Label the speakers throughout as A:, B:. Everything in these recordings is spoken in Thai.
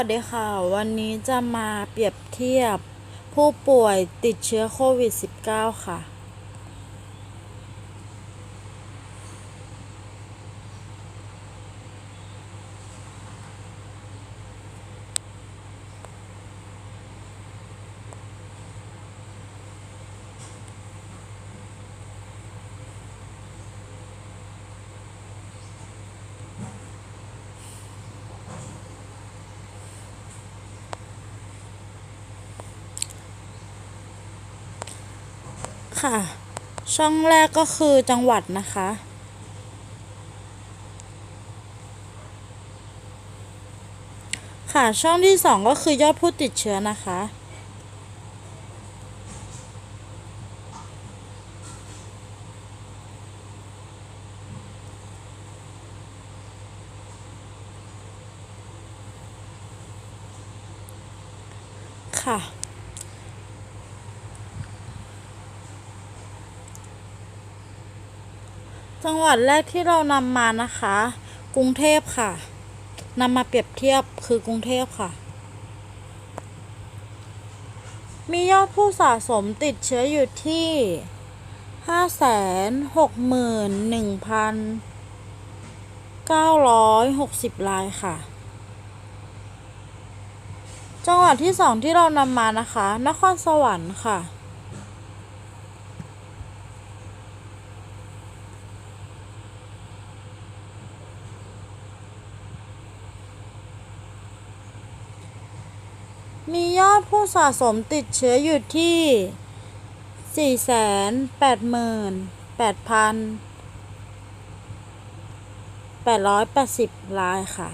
A: วัสดีค่ะ วันนี้จะมาเปรียบเทียบผู้ป่วยติดเชื้อโควิด -19 ค่ะ ค่ะ ช่องแรกก็คือจังหวัดนะคะ ค่ะช่องที่สองก็คือยอดผู้ติดเชื้อนะคะค่ะ จังหวัดแรกที่เรานำมานะคะ กรุงเทพค่ะนำมาเปรียบเทียบคือกรุงเทพค่ะ มียอดผู้สะสมติดเชื้ออยู่ที่ห้าแสนหกหมื่นหนึ่งพันเก้าร้อยหกสิบรายค่ะ จังหวัดที่สองที่เรานำมานะคะ นครสวรรค์ค่ะ มียอดผู้สะสมติดเชื้ออยู่ที่ 488,880 รายค่ะ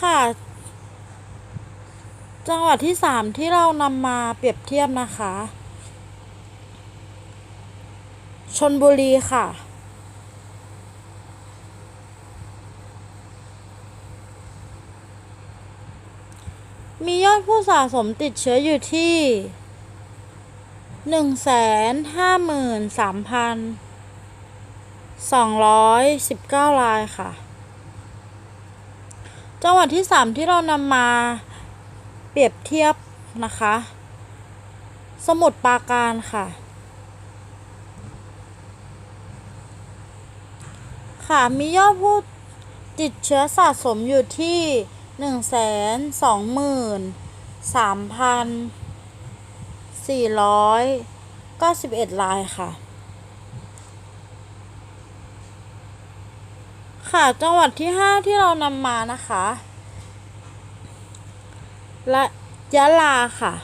A: ค่ะ จังหวัดที่ 3 ที่เรานำมาเปรียบเทียบนะคะ ชนบุรีค่ะ มียอดผู้สะสมติดเชื้ออยู่ที่หนึ่งแสนห้าหมื่นสามพันสองร้อยสิบเก้ารายค่ะ จังหวัดที่สามที่เรานำมาเปรียบเทียบนะคะ สมุทรปราการค่ะ ค่ะ มียอดผู้ติดเชื้อสะสมอยู่ที่ หนึ่งแสนสองหมื่นสามพันสี่ร้อยเก้าสิบเอ็ดรายค่ะ ค่ะจังหวัดที่ห้าที่เรานำมานะคะและยะลาค่ะ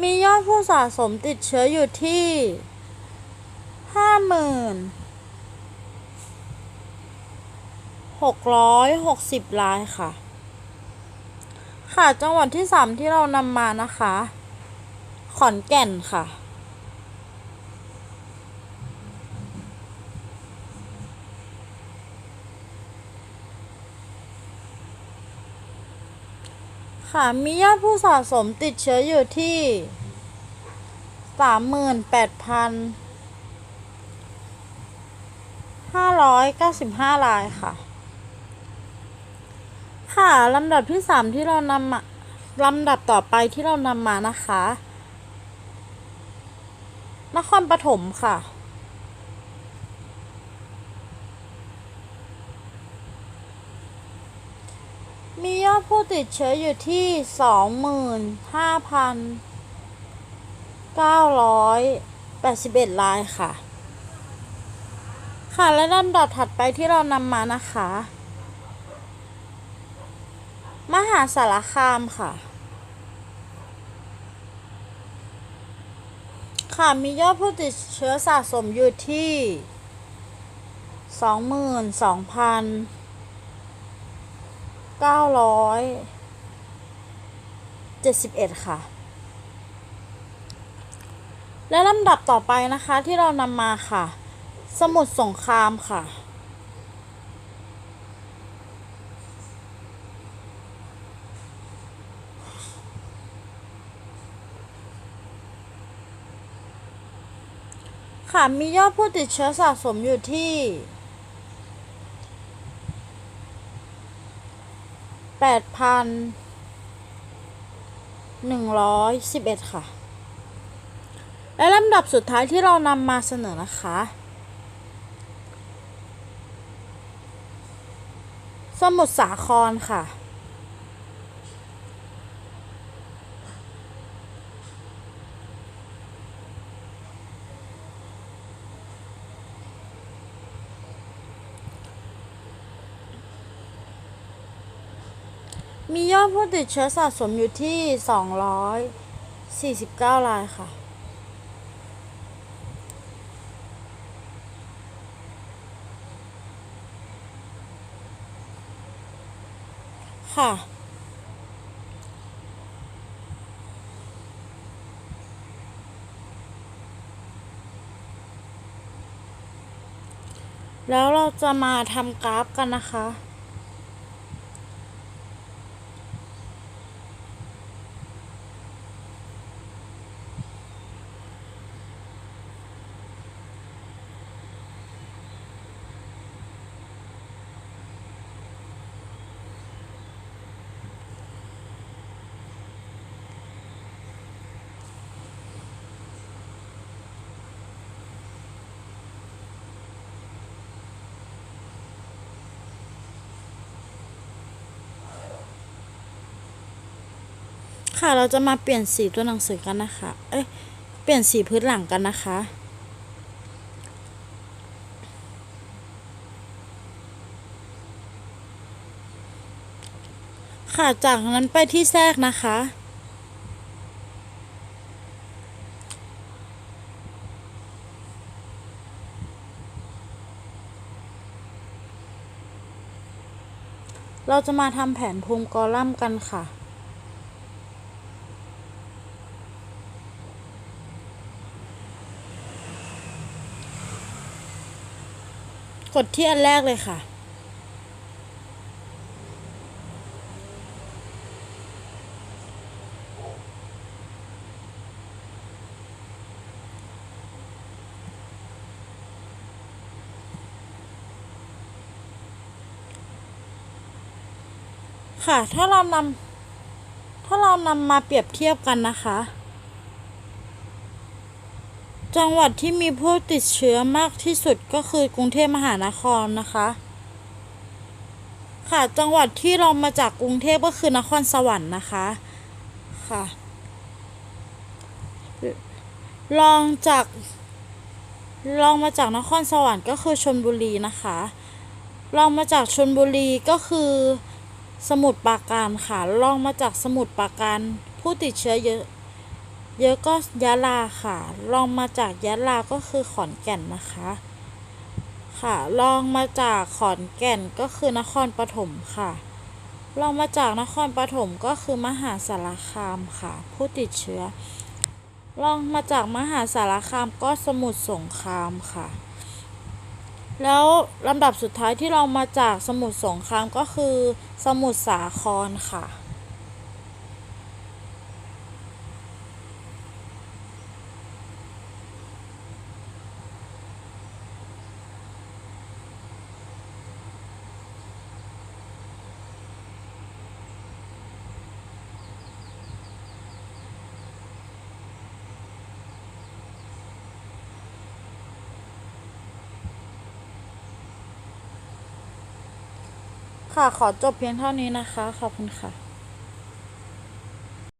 A: มียอดผู้สะสมติดเชื้ออยู่ที่ห้าหมื่น หกร้อยหกสิบรายค่ะ ค่ะจังหวัดที่สามที่เรานำมานะคะ ขอนแก่นค่ะ ค่ะมียอดผู้สะสมติดเชื้ออยู่ที่สามหมื่นแปดพันห้าร้อยเก้าสิบห้ารายค่ะ ค่ะลำดับที่สามที่เรานำมาลำดับต่อไปที่เรานำมานะคะ นครปฐมค่ะ มียอดผู้ติดเชื้ออยู่ที่สองหมื่นห้าพันเก้าร้อยแปดสิบเอ็ดรายค่ะ ค่ะและลำดับถัดไปที่เรานำมานะคะ มหาสารคามค่ะ ค่ะ มียอดผู้ติดเชื้อสะสมอยู่ที่สองหมื่นสองพันเก้าร้อยเจ็ดสิบเอ็ดค่ะ และลำดับต่อไปนะคะที่เรานำมาค่ะ สมุทรสงครามค่ะ ค่ะ มียอดผู้ติดเชื้อสะสมอยู่ที่ แปดพันหนึ่งร้อยสิบเอ็ดค่ะ และลำดับสุดท้ายที่เรานำมาเสนอนะคะสมุทรสาครค่ะ มียอดผู้ติดเชื้อสะสมอยู่ที่ 249 รายค่ะ ค่ะ แล้วเราจะมาทำกราฟกันนะคะ ค่ะเราจะมาเปลี่ยนสีตัวหนังสือกันนะคะ เอ้ย เปลี่ยนสีพื้นหลังกันนะคะ ค่ะ จากนั้นไปที่แทรกนะคะ เราจะมาทำแผนภูมิกอลัมน์กันค่ะ กดที่อันแรกเลยค่ะ ค่ะ ถ้าเรานำถ้าเรานำมาเปรียบเทียบกันนะคะ จังหวัดที่มีผู้ติดเชื้อมากที่สุดก็คือกรุงเทพมหานครนะคะ ค่ะจังหวัดที่เรามาจากกรุงเทพก็คือนครสวรรค์นะคะค่ะรองจากรองมาจากนครสวรรค์ก็คือชลบุรีนะคะรองมาจากชลบุรีก็คือ สมุทรปราการค่ะรองมาจากสมุทรปราการผู้ติดเชื้อเยอะ เยอะก็ยะลาค่ะรองมาจากยะลาก็คือขอนแก่นนะคะ ค่ะรองมาจากขอนแก่นก็คือนครปฐมค่ะรองมาจากนครปฐมก็คือมหาสารคามค่ะ ผู้ติดเชื้อรองมาจากมหาสารคามก็สมุทรสงครามค่ะ แล้วลำดับสุดท้ายที่เรามาจากสมุทรสงครามก็คือ สมุทรสาครค่ะ ค่ะขอจบเพียงเท่านี้นะคะ ขอบคุณค่ะ